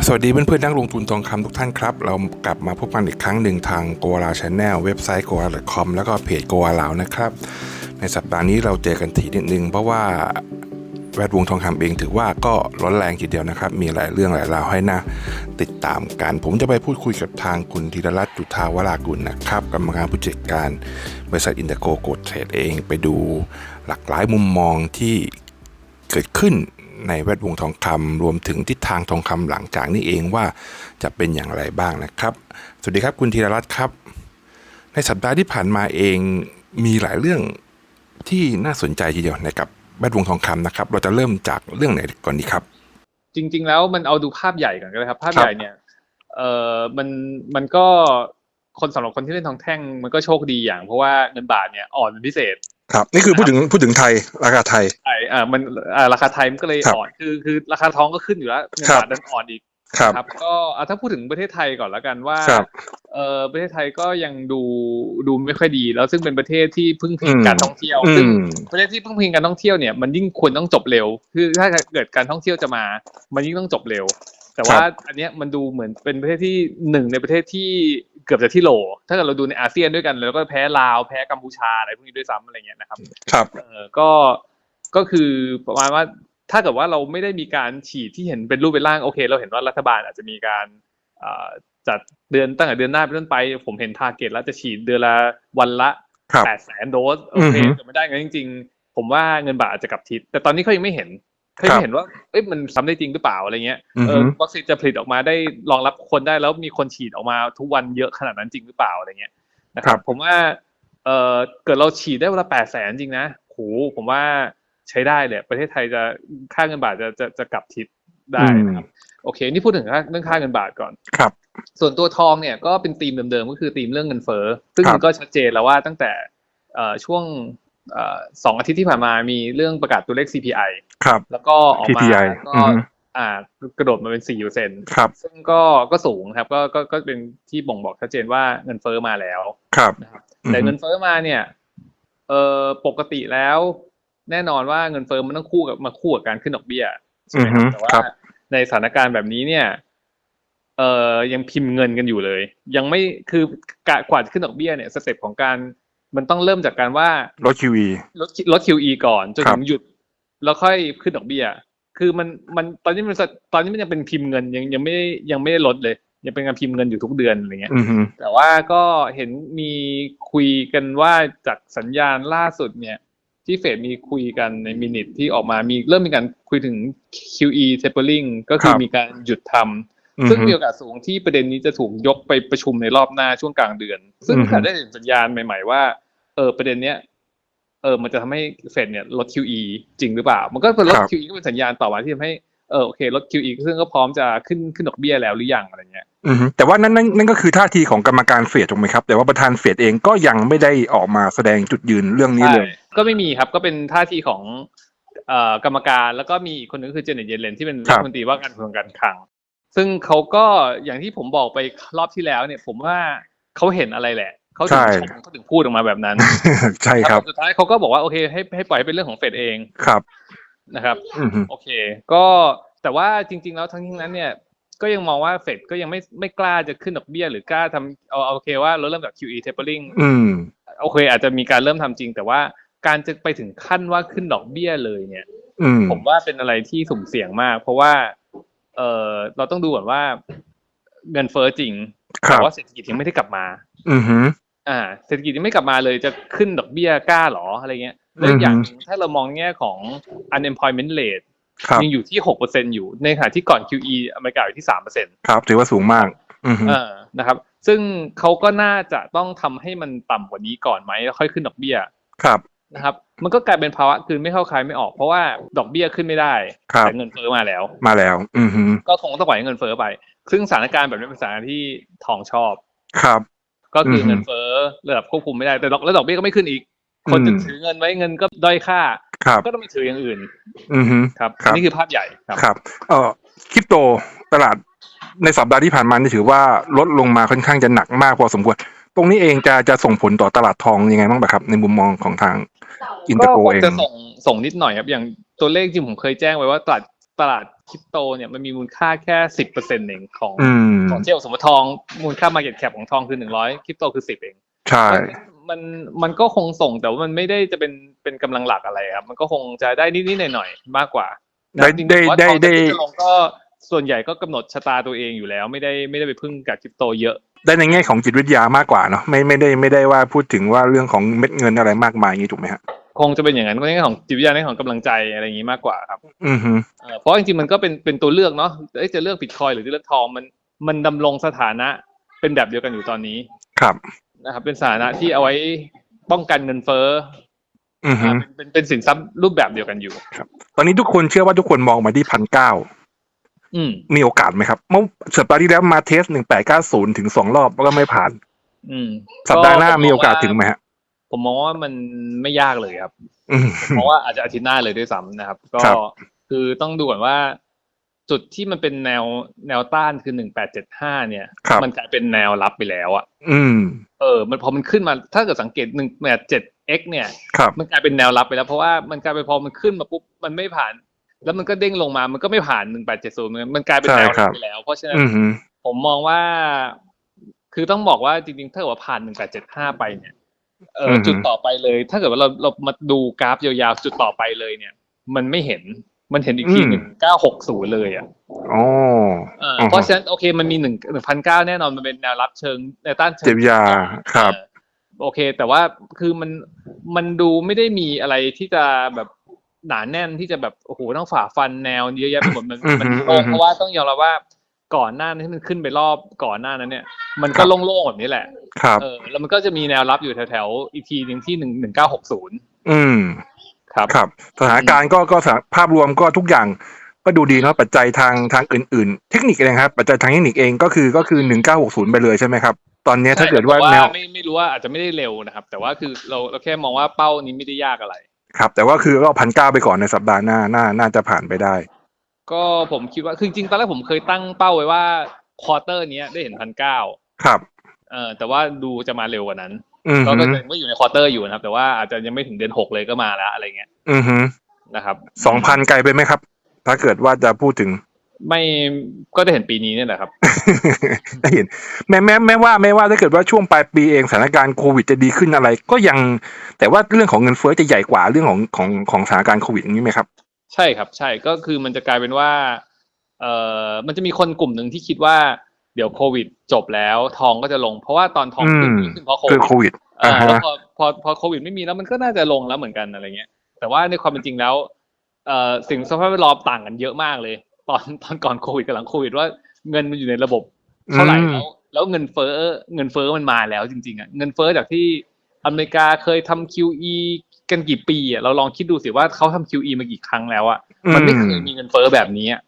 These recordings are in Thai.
สวัสดีเพื่อนๆนักลงทุนทองคำทุกท่านครับ เรากลับมาพบกันอีกครั้งหนึ่งทาง g o a l a Channel เว็บไซต์ g o a l a c o m แล้วก็เพจ g o a l a นะครับ ในสัปดาห์นี้เราเจอกันทีนิดนึง เพราะว่าแวดวงทองคำเองถือว่าก็ร้อนแรงทีเดียวนะครับ มีหลายเรื่องหลายราวให้น่าติดตามกัน ผมจะไปพูดคุยกับทางคุณธีรรัตน์จุธาวรากุลนะครับกรรมการผู้จัดการบริษัทอินเตอร์โกโกดเทรดเองไปดูหลากหลายมุมมองที่เกิดขึ้น ในแวดวงทองคำรวมถึงทิศทางทองคำหลังจากนี้เองว่าจะเป็นอย่างไรบ้างนะครับ สวัสดีครับคุณธีรรัตน์ครับ ในสัปดาห์ที่ผ่านมาเองมีหลายเรื่องที่น่าสนใจทีเดียวในกับแวดวงทองคำนะครับ เราจะเริ่มจากเรื่องไหนก่อนดีครับ จริง ๆ แล้วมันเอาดูภาพใหญ่ก่อนก็ได้ครับ ภาพครับใหญ่เนี่ยเอ่อมันมันก็คนสำหรับคนที่เล่นทองแท่งมันก็โชคดีอย่าง เพราะว่าเงินบาทเนี่ยอ่อนเป็นพิเศษ ครับ นี่คือพูดถึงพูดถึงไทย ราคาไทยใช่อ่ามันอ่าราคาไทยมันก็เลยครับอ่อนคือคือราคาทองก็ขึ้นอยู่แล้วเงินครับบาทดันอ่อนอีกครับครับก็อะถ้าพูดถึงประเทศไทยก่อนแล้วกันว่าครับเออประเทศไทยก็ยังดูดูไม่ค่อยดี แล้วซึ่งเป็นประเทศที่พึ่งพิงอืมการท่องเที่ยวอืซึ่งมประเทศที่พึ่งพิงการท่องเที่ยวเนี่ยมันยิ่งควรต้องจบเร็ว คือถ้าเกิดการท่องเที่ยวจะมา มันยิ่งต้องจบเร็ว แต่ว่าอันเนี้ยมันดูเหมือนเป็นประเทศที่หนึ่งในประเทศที่เกือบจะที่โหล ถ้าเกิดเราดูในอาเซียนด้วยกัน แล้วก็แพ้ลาวแพ้กัมพูชาอะไรพวกนี้ด้วยซ้ำอะไรเงี้ยนะครับ ครับเออก็ก็คือประมาณว่าถ้าเกิดว่าเราไม่ได้มีการฉีดที่เห็นเป็นรูปเป็นร่างโอเค เราเห็นว่ารัฐบาลอาจจะมีการเอ่อจัดเดือนตั้งแต่เดือนหน้าเป็นต้นไป ผมเห็นทาร์เก็ตแล้วจะฉีดเดือนละวันละครับแปดแสนโดสโอเคอือฮึแต่ไม่ได้งั้นจริง ๆ ผมว่าเงินบาทอาจจะกลับทิศแต่ตอนนี้เขายังไม่เห็น เขายังไม่เห็นว่าเอ้ยมันซ้ำได้จริงหรือเปล่าอะไรเงี้ยอือเอฮึอวัคซีนจะผลิตออกมาได้รองรับคนได้แล้วมีคนฉีดออกมาทุกวันเยอะขนาดนั้นจริงหรือเปล่าอะไรเงี้ยนะครับ ผมว่าเออเกิดเราฉีดได้วันละแปดแสนจริงนะโหผมว่าใช้ได้เลยประเทศไทยจะค่าเงินบาทจะจะจะกลับทิศได้นะครับโอเค นี่พูดถึงค่าเรื่องค่าเงินบาทก่อนครับ ส่วนตัวทองเนี่ยก็เป็นธีมเดิมๆก็คือธีมเรื่องเงินเฟ้อซึ่งครับมันก็ชัดเจนแล้วว่าตั้งแต่เอ่อช่วงเอ่อ สองอาทิตย์ที่ผ่านมามีเรื่องประกาศตัวเลข CPI ครับ แล้วก็ออกมา CPI ก็อือฮึอ่ากระโดดมาเป็นสี่เปอร์เซ็นต์ครับ ซึ่งก็ก็สูงครับ ก็ก็ก็เป็นที่บ่งบอกชัดเจนว่าเงินเฟ้อมาแล้วครับนะครับแต่เงินเฟ้อมาเนี่ยเอ่อปกติแล้ว แน่นอนว่าเงินเฟ้อมันต้องคู่กับมาคู่กับการขึ้นดอกเบี้ยใช่ไหมครับอือฮึแต่ว่าครับในสถานการณ์แบบนี้เนี่ยเอ่อยังพิมพ์เงินกันอยู่เลย ยังไม่คือกะกว่าจะขึ้นดอกเบี้ยเนี่ยสเต็ปของการ มันต้องเริ่มจากการว่าลด QE ลดลด QE ก่อนจนครัถึบงหยุด แล้วค่อยขึ้นดอกเบี้ย คือมันมันตอนนี้มันสตอนนี้มันยังเป็นพิมพ์เงินยังยังไม่ได้ยังไม่ได้ลดเลย ยังเป็นการพิมพ์เงินอยู่ทุกเดือนอะไรเงี้ยอือฮึแต่ว่าก็เห็นมีคุยกันว่าจากสัญญาณล่าสุดเนี่ย ที่เฟดมีคุยกันในมินิทที่ออกมามีเริ่มมีการคุยถึง QE tapering ก็คือมีการหยุดทำอือ ซึ่งฮึมีโอกาสสูงที่ประเด็นนี้จะถูกยกไปประชุมในรอบหน้าช่วงกลางเดือน ซึ่งอือฮึถ้าได้เห็นสัญญาณใหม่ ๆ ว่า เออประเด็นเนี้ยเออมันจะทำให้เฟดเนี่ยลด QE จริงหรือเปล่า มันก็เป็นลด QE ก็เป็นสัญญาณต่อมาที่ทำให้เออโอเคลด QE ซึ่งก็พร้อมจะขึ้นขึ้นดอกเบี้ยแล้วหรือยังอะไรเงี้ยอือฮึแต่ว่านั่นนั่นนั่นก็คือท่าทีของกรรมการเฟดถูกไหมครับ แต่ว่าประธานเฟดเองก็ยังไม่ได้ออกมาแสดงจุดยืนเรื่องนี้เลยใช่ก็ไม่มีครับก็เป็นท่าทีของเอ่อกรรมการแล้วก็มีอีกคนนึงคือเจเน็ตเยเลนที่เป็นครัรับฐมนตรีว่าการกระทรวงการคลัง ซึ่งเขาก็อย่างที่ผมบอกไปรอบที่แล้วเนี่ย ผมว่าเขาเห็นอะไรแหละเขาถึงชมเขาถึงพูดออกมาแบบนั้น ใช่ครับแล้วสุดท้ายเขาก็บอกว่าโอเคให้ให้ปล่อยให้เป็นเรื่องของเฟดเองครับนะครับอือฮึโอเค ก็แต่ว่าจริง ๆ แล้วทั้งนี้ทั้งนั้นเนี่ยก็ยังมองว่าเฟดก็ยังไม่ไม่กล้าจะขึ้นดอกเบี้ยหรือกล้าทำเอาเอาโอเคว่าเราเริ่มจาก QE tapering อืมโอเค อาจจะมีการเริ่มทำจริง แต่ว่าการจะไปถึงขั้นว่าขึ้นดอกเบี้ยเลยเนี่ยอืมผมว่าเป็นอะไรที่สุ่มเสี่ยงมาก เพราะว่า เออเราต้องดูก่อนว่า เงินเฟ้อจริงครัแต่บว่าเศรษฐกิจยังไม่ได้กลับมา อือฮึอ่า เศรษฐกิจยังไม่กลับมาเลยจะขึ้นดอกเบี้ยกล้าหรออะไรเงี้ยแล้วอีกอย่างหนึ่งถ้าเรามองแง่ของ unemployment rate ครับยังอยู่ที่หกเปอร์เซ็นอยู่ในขณะที่ก่อน QE อเมริกาอยู่ที่สามเปอร์เซ็นต์ครับ ถือว่าสูงมากอือฮึเออนะครับ ซึ่งเขาก็น่าจะต้องทำให้มันต่ำกว่านี้ก่อนไหมแล้วค่อยขึ้นดอกเบี้ย ครับ นะครับ มันก็กลายเป็นภาวะคือไม่เข้าคายไม่ออก เพราะว่าดอกเบี้ยขึ้นไม่ได้ครับแต่เงินเฟ้อมาแล้ว มาแล้ว อือฮึก็คงต้องปล่อยให้เงินเฟ้อไป ซึ่งสถานการณ์แบบนี้เป็นสถานการณ์ที่ทองชอบครับ ก็คืออฮึเงินเฟ้อระดับควบคุมไม่ได้แต่ดอกแล้วดอกเบี้ยก็ไม่ขึ้นอีก คนจะอืมถือเงินไว้เงินก็ด้อยค่าครับก็ต้องไปถืออย่างอื่น อือฮึครับครับนี่คือภาพใหญ่ครับครับเอ่อคริปโตตลาดในสัปดาห์ที่ผ่านมานี่ถือว่าลดลงมาค่อนข้างจะหนักมากพอสมควร ตรงนี้เองจะจะส่งผลต่อตลาดทองยังไงบ้างครับ ในมุมมองของทางอินเตอก็ร์โกคงเองจะส่งส่งนิดหน่อยครับ อย่างตัวเลขที่ผมเคยแจ้งไว้ว่าตลาดตตลาดคริปโตเนี่ยมันมีมูลค่าแค่สิบเปอร์เซ็นต์เองของอืมของเทียบสมมติทองมูลค่า market cap ของทองคือหนึ่งร้อยคริปโตคือสิบเองใช่มันมันก็คงส่งแต่ว่ามันไม่ได้จะเป็นเป็นกำลังหลักอะไรครับ มันก็คงจะได้นิดๆหน่อยๆมากกว่าได้จริงๆได้ผมว่าได้ทองได้ที่จะลงก็ ส่วนใหญ่ก็กำหนดชะตาตัวเองอยู่แล้ว ไม่ได้ไม่ได้ไปพึ่งกับคริปโตเยอะ ได้ในแง่ของจิตวิทยามากกว่าเนาะไม่ไม่ได้ไม่ได้ว่าพูดถึงว่าเรื่องของเม็ดเงินอะไรมากมายอย่างนี้ถูกไหมฮะคงจะเป็นอย่างนั้นก็ในแง่ของจิตวิทยาในแง่ของกำลังใจอะไรอย่างนี้มากกว่าครับ อือฮึเอ่อเพราะจริงๆมันก็เป็นเป็นตัวเลือกเนาะเอ้ยจะเลือกบิตคอยหรือจะเลือกทองมันมันดำรงสถานะเป็นแบบเดียวกันอยู่ตอนนี้ครับนะครับเป็นสถานะที่เอาไว้ป้องกันเงินเฟ้ออือฮึอ่าเป็นเป็นเป็นสินทรัพย์รูปแบบเดียวกันอยู่ตอนนี้ทุกคนเชื่อว่าทุกคนมองมาที่พันเก้าอื มมีโอกาสไหมครับ เมื่อสัปดาห์ที่แล้วมาเทสหนึ่งแปดเก้าศูนย์ถึงสองรอบแล้วก็ไม่ผ่าน อืม สัปดาห์หน้าผมีโอกาสถึงไหมฮะ ผมมองว่ามันไม่ยากเลยครับอืมเพราะว่าอาจจะอาทิตย์หน้าเลยด้วยซ้ำนะครับ ก็ครับคือต้องดูก่อนว่า จุดที่มันเป็นแนวแนวต้านคือหนึ่งแปดเจ็ดห้าเนี่ยครับมันกลายเป็นแนวรับไปแล้วอะอืม เออ มันพอมันขึ้นมาถ้าเกิดสังเกตหนึ่งแปดเจ็ด x เนี่ยครับมันกลายเป็นแนวรับไปแล้ว เพราะว่ามันกลายเป็นพอมันขึ้นมาปุ๊บมันไม่ผ่าน แล้วมันก็เด้งลงมามันก็ไม่ผ่านหนึ่งแปดเจ็ดศูนย์มันกลายเป็นแนวใช่ครัรับบไปแล้ว เพราะฉะนั้นอือฮึผมมองว่า คือต้องบอกว่าจริงๆ ถ้าเกิดว่าผ่านหนึ่งแปดเจ็ดห้าไปเนี่ยเออจุดต่อไปเลย ถ้าเกิดว่าเราเรามาดูกราฟยาวๆจุดต่อไปเลยเนี่ย มันไม่เห็นมันเห็นอีกทีหนึ่งเก้าหกศูนย์เลยอะอ๋อเอออือฮึเพราะฉะนั้นโอเคมันมีหนึ่งหนึ่งพันเก้าแน่นอนมันเป็นแนวรับเชิงแนวต้านเชิงเจ็บยาครับเออโอเค แต่ว่าคือมันมันดูไม่ได้มีอะไรที่จะแบบ หนาแน่นที่จะแบบโอ้โหต้องฝ่าฟันแนวเยอะแยะไปหมดมันอือฮึมันโล่งอือฮึเพราะว่าต้องยอมรับว่าก่อนหน้านี้ที่มันขึ้นไปรอบก่อนหน้านั้นเนี่ย มันก็โล่งๆแบบนี้แหละ ครับเออแล้วมันก็จะมีแนวรับอยู่แถวๆอีกทีหนึ่งที่หนึ่งหนึ่งเก้าหกศูนย์อืมครับครับ สถานการณ์ก็ก็สถานภาพรวมก็ทุกอย่างก็ดูดีเนาะปัจจัยทางทางอื่นๆ เทคนิคเองครับปัจจัยทางเทคนิคเองก็คือก็คือหนึ่งเก้าหกศูนย์ไปเลยใช่ไหมครับ ตอนเนี้ยถ้าเกิดว่าใช่แนวไม่ไม่รู้ว่าอาจจะไม่ได้เร็วนะครับ แต่ว่าคือเราเราแค่มองว่าเป้านี้ไม่ได้ยากอะไร ครับ แต่ว่าคือก็พันเก้าไปก่อนในสัปดาห์หน้าน่าน่าจะผ่านไปได้ ก็ผมคิดว่าคือจริงๆตอนแรกผมเคยตั้งเป้าไว้ว่าควอเตอร์นี้ยได้เห็นพันเก้าครับเออแต่ว่าดูจะมาเร็วกว่านั้นอืมก็ฮึก็ยังไม่อยู่ในควอเตอร์อยู่นะครับ แต่ว่าอาจจะยังไม่ถึงเดือนหกเลยก็มาแล้วอะไรเงี้ย อืมฮึนะครับสองพันไกลไปไหมครับ ถ้าเกิดว่าจะพูดถึง ไม่ก็ได้เห็นปีนี้เนี่ยแหละครับได้เห็นแม้แม้แม้ว่าแม้ว่าถ้าเกิดว่าช่วงปลายปีเองสถานการณ์โควิดจะดีขึ้นอะไร ก็ยังแต่ว่าเรื่องของเงินเฟ้อจะใหญ่กว่าเรื่องของของของสถานการณ์โควิดอย่างนี้ไหมครับ ใช่ครับ ใช่ก็คือมันจะกลายเป็นว่าเอ่อมันจะมีคนกลุ่มหนึ่งที่คิดว่าเดี๋ยวโควิดจบแล้วทองก็จะลง เพราะว่าตอนทองขึ้นอืมขึ้นเพราะโคคือวิดโควิดอ่าอ่าฮะแล้วพอพอพอโควิดไม่มีแล้วมันก็น่าจะลงแล้วเหมือนกันอะไรเงี้ย แต่ว่าในความเป็นจริงแล้วเอ่อสิ่งสภาพแวดล้อมต่างกันเยอะมากเลย ตอนตอนก่อนโควิดกับหลังโควิดว่าเงินมันอยู่ในระบบเท่าไหร่อืมแล้วแล้วเงินเฟ้อเงินเฟ้อมันมาแล้วจริง ๆอะเงินเฟ้อจากที่อเมริกาเคยทำ QE กันกี่ปีอะเราลองคิดดูสิว่าเขาทำ QE มากี่ครั้งแล้วอะมันไม่เคยมีเงินเฟ้อแบบนี้อะ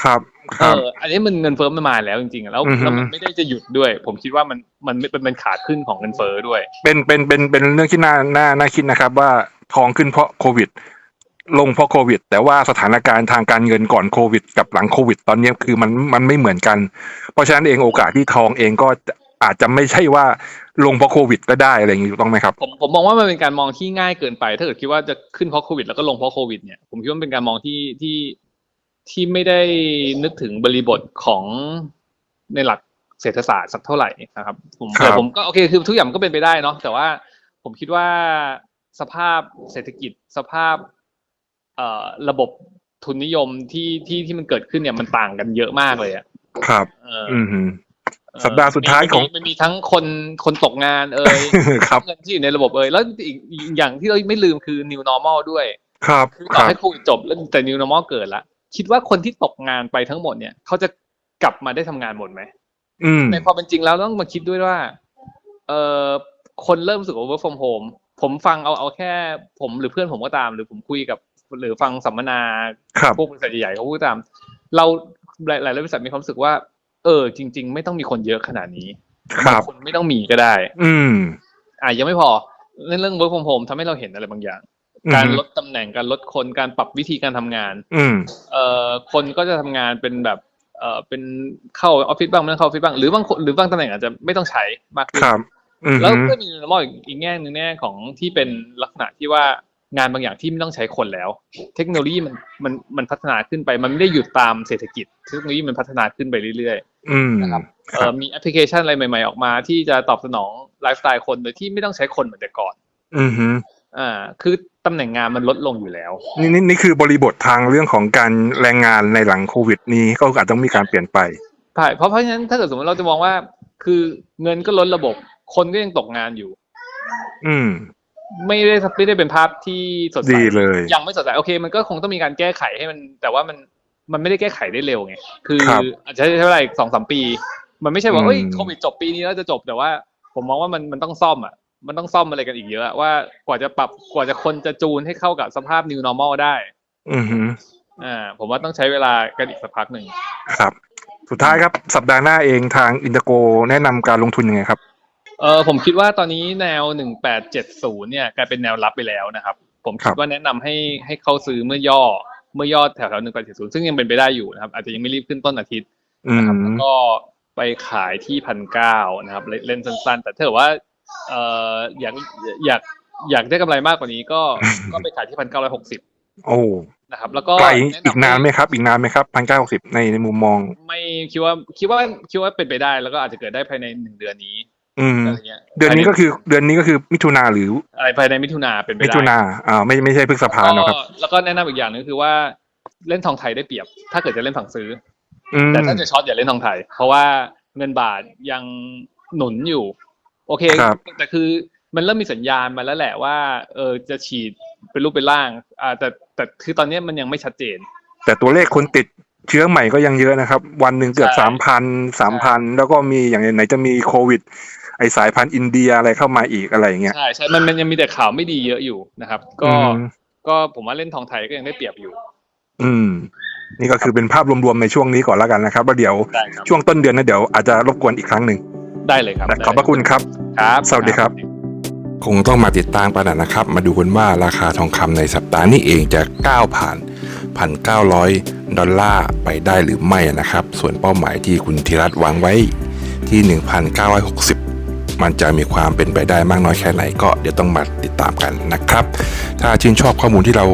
ครับคเอรับออันนี้มันเงินเฟ้อมันมาแล้วจริงๆอะแล้วอือฮึแล้วมันไม่ได้จะหยุดด้วย ผมคิดว่ามันมันมันเป็นขาขึ้นของเงินเฟ้อด้วย เป็นเป็นเป็นเป็นเรื่องที่น่าน่าน่าคิดนะครับ ว่าทองขึ้นเพราะโควิด ลงเพราะโควิด แต่ว่าสถานการณ์ทางการเงินก่อนโควิด กับหลังโควิด ตอนนี้คือมันมันไม่เหมือนกัน เพราะฉะนั้นเองโอกาสที่ทองเองก็อาจจะไม่ใช่ว่าลงเพราะโควิด ก็ได้อะไรอย่างนี้ถูกต้องไหมครับผมผมมองว่ามันเป็นการมองที่ง่ายเกินไป ถ้าเกิดคิดว่าจะขึ้นเพราะโควิด แล้วก็ลงเพราะโควิดเนี่ยผมคิดว่ามันเป็นการมองที่ที่ที่ไม่ได้นึกถึงบริบทของในหลักเศรษฐศาสตร์สักเท่าไหร่นะครับผมครับแต่ผมก็โอเคคือทุกอย่างมันก็เป็นไปได้เนาะแต่ว่าผมคิดว่าสภาพเศรษฐกิจสภาพเอ่อ ระบบทุนนิยมที่ที่ที่มันเกิดขึ้นเนี่ยมันต่างกันเยอะมากเลยอะครับเอออืมฮึเอ่อสัปดาห์สุดท้ายของมันมีมันมีทั้งคนคนตกงานเอ่ยครับเงินที่อยู่ในระบบเอ่ยแล้วอีกอีกอย่างที่เราไม่ลืมคือ new normal ด้วย ครับคือคต่อรับให้โควิดจบแล้วแต่ new normal เกิดละคิดว่าคนที่ตกงานไปทั้งหมดเนี่ยเขาจะกลับมาได้ทำงานหมดไหมอืมในความเป็นจริงแล้วต้องมาคิดด้วยว่า เอ่อคนเริ่มรู้สึกว่า work from home ผมฟังเอาเอาแค่ผมหรือเพื่อนผมก็ตาม หรือผมคุยกับ หรือฟังสัมมนาครับพวกบริษัทใหญ่ๆเขาพูดตาม เราหลายหลายบริษัทมีความรู้สึกว่า เออ จริง ๆ ไม่ต้องมีคนเยอะขนาดนี้ครับคนไม่ต้องมีก็ได้ อืม อะยังไม่พอเรื่องเรื่อง work from home ทำให้เราเห็นอะไรบางอย่าง การลดตำแหน่งการลดคนการปรับวิธีการทำงาน อืม เอ่อคนก็จะทำงานเป็นแบบ เอ่อเป็นเข้าออฟฟิศบ้างไม่ต้องเข้าออฟฟิศบ้างหรือบางคนหรือบางตำแหน่งอาจจะไม่ต้องใช้มากขึ้นครับอืมแล้วฮึก็มีมองอีกอีกแง่หนึ่งแง่ของที่เป็นลักษณะที่ว่า งานบางอย่างที่ไม่ต้องใช้คนแล้ว เทคโนโลยีมันมันมันพัฒนาขึ้นไป มันไม่ได้หยุดตามเศรษฐกิจ เทคโนโลยีมันพัฒนาขึ้นไปเรื่อยอืมนะครับๆคเอ่รัอบมีแอปพลิเคชันอะไรใหม่ ๆออกมา ที่จะตอบสนองไลฟ์สไตล์คนโดยที่ไม่ต้องใช้คนเหมือนแต่ก่อน อือฮึอ่า คือตำแหน่งงานมันลดลงอยู่แล้ว นี่นี่นี่คือบริบททางเรื่องของการแรงงานในหลังโควิด นี้ก็อาจต้องมีการเปลี่ยนไปใช่เพราะเพราะฉะนั้นถ้าเกิดสมมติเราจะมองว่า คือเงินก็ล้นระบบ คนก็ยังตกงานอยู่ อืม ไม่ได้ไม่ได้เป็นภาพที่สดใสดีเลย ยังไม่สดใสโอเค มันก็คงต้องมีการแก้ไขให้มัน แต่ว่ามันมันไม่ได้แก้ไขได้เร็วไงคือครับอาจจะใช้เวลาอีกสองสามปี มันไม่ใช่ว่าอืมเอ้ยโควิดจบปีนี้แล้วจะจบแต่ว่า ผมมองว่ามันมันต้องซ่อมอะ มันต้องซ่อมอะไรกันอีกเยอะอะว่ากว่าจะปรับกว่าจะคนจะจูนให้เข้ากับสภาพ new normal ได้อือฮึอ่าผมว่าต้องใช้เวลากันอีกสักพักหนึ่ง ครับ สุดท้ายครับ สัปดาห์หน้าเองทางอินเตอร์โกแนะนำการลงทุนยังไงครับ เออผมคิดว่าตอนนี้แนว1870เนี่ยกลายเป็นแนวรับไปแล้วนะครับ ผมครัคิดบว่าแนะนำให้ให้เข้าซื้อเมื่อย่อ เมื่อย่อแถวๆ1870ซึ่งยังเป็นไปได้อยู่นะครับ อาจจะยังไม่รีบขึ้นต้นอาทิตย์อืนะครับมแล้วก็ไปขายที่พันเก้านะครับเล่นเล่นสั้นๆ แต่ถ้าเกิดว่าเอออยากอยากอยากได้กำไรมากกว่านี้ก็ก็ไปขายที่พันเก้าร้อยหกสิบโอ้นะครับ แล้วก็ไกลแะำอีกนานไหมครับ อีกนานไหมครับพันเก้าสิบในในมุมมอง ไม่คิดว่าคิดว่าคิดว่าเป็นไปได้ แล้วก็อาจจะเกิดได้ภายในหนึ่งเดือนนี้ อืมอะไรเงี้ยเดือนนี้ก็คือเดือนนี้ก็คือมิถุนาหรืออะไรภายในมิถุนาเป็นไปมิได้ถุนาอ่าไม่ไม่ใช่พฤษภาเนอะครับ แล้วก็แล้วก็แนะนำอีกอย่างหนึงคือว่าเล่นทองไทยได้เปรียบ ถ้าเกิดจะเล่นฝั่งซื้ออือมแต่ถ้าจะช็อตอย่าเล่นทองไทย เพราะว่าเงินบาทยังหนุนอยู่ โอเคครับแต่คือมันเริ่มมีสัญญาณมาแล้วแหละว่า เออจะฉีดเป็นรูปเป็นร่าง อ่า แต่แต่คือตอนนี้มันยังไม่ชัดเจน แต่ตัวเลขคนติดเชื้อใหม่ก็ยังเยอะนะครับ วันหนึ่งเกือบใช่สามพันสามพันแล้วก็มีอย่างไหนจะมีโควิด ไอสายพันธุ์อินเดียอะไรเข้ามาอีกอะไรอย่างเงี้ยใช่ใช่มันมันยังมีแต่ข่าวไม่ดีเยอะอยู่นะครับ ก็อืมก็ผมว่าเล่นทองไทยก็ยังได้เปรียบอยู่ อืม นี่ก็คือเป็นภาพรวมๆในช่วงนี้ก่อนแล้วกันนะครับแล้วเดี๋ยวได้ครับช่วงต้นเดือนนะเดี๋ยวอาจจะรบกวนอีกครั้งหนึ่งได้เลยครับนะได้ขอบพระคุณครับครับ สวัสดีครับ คงต้องมาติดตามกันนะครับ มาดูกันว่าราคาทองคำในสัปดาห์นี้เองจะก้าวผ่าน 1,900 ดอลลาร์ไปได้หรือไม่นะครับ ส่วนเป้าหมายที่คุณธีรัตน์วางไว้ที่ 1,960 มันจะมีความเป็นไปได้มากน้อยแค่ไหนก็เดี๋ยวต้องมาติดตามกันนะครับ ถ้าชื่นชอบข้อมูลที่เรา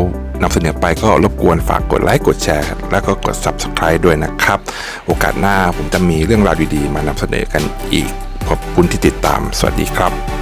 นำเสนอไปก็รบกวนฝากกดไลค์กดแชร์ แล้วก็กด Subscribe ด้วยนะครับ โอกาสหน้าผมจะมีเรื่องราวดีๆ มานำเสนอกันอีก ขอบคุณที่ติดตาม สวัสดีครับ